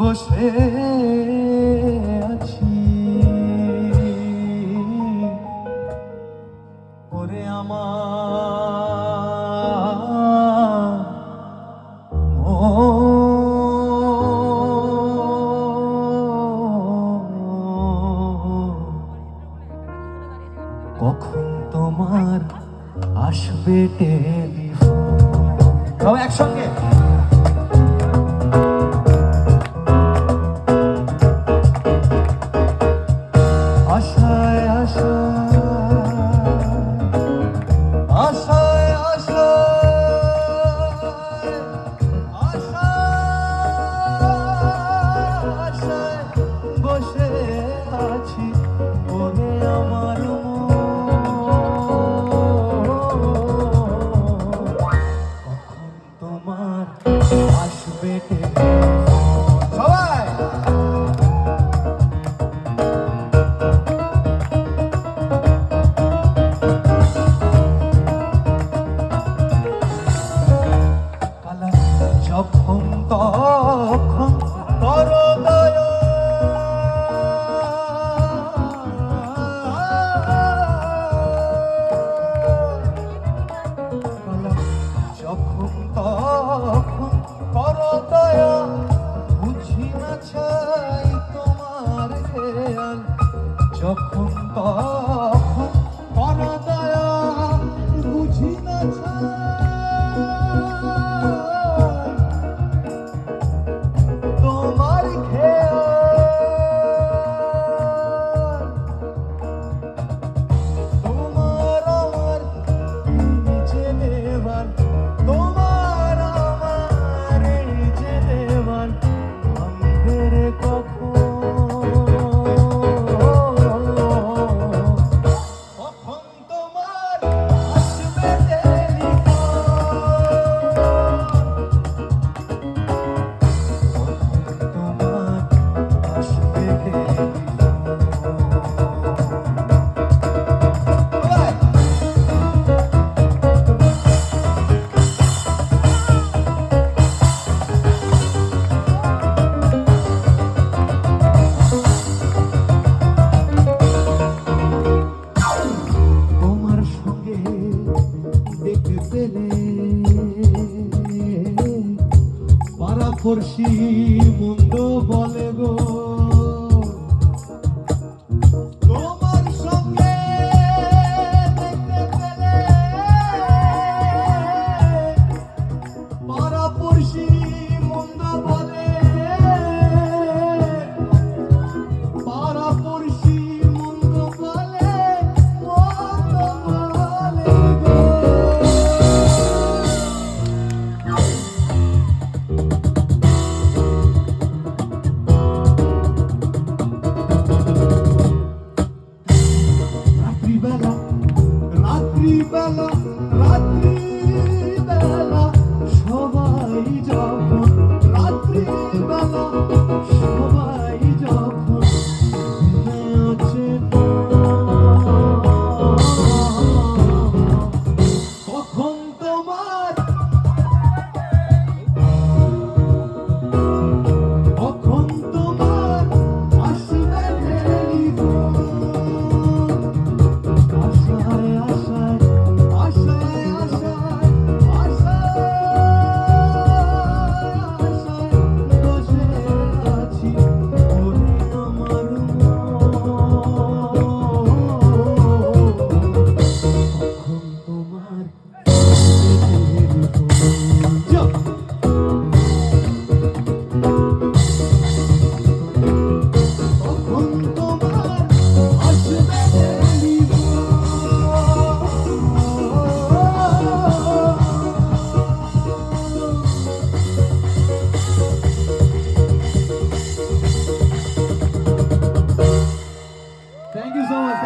বসে আছি। ওরে আমার কখন তোমার আসবে টেলিফোন? একসঙ্গে। Bye. যখন তা মুখর শিবন্দ বলে গো।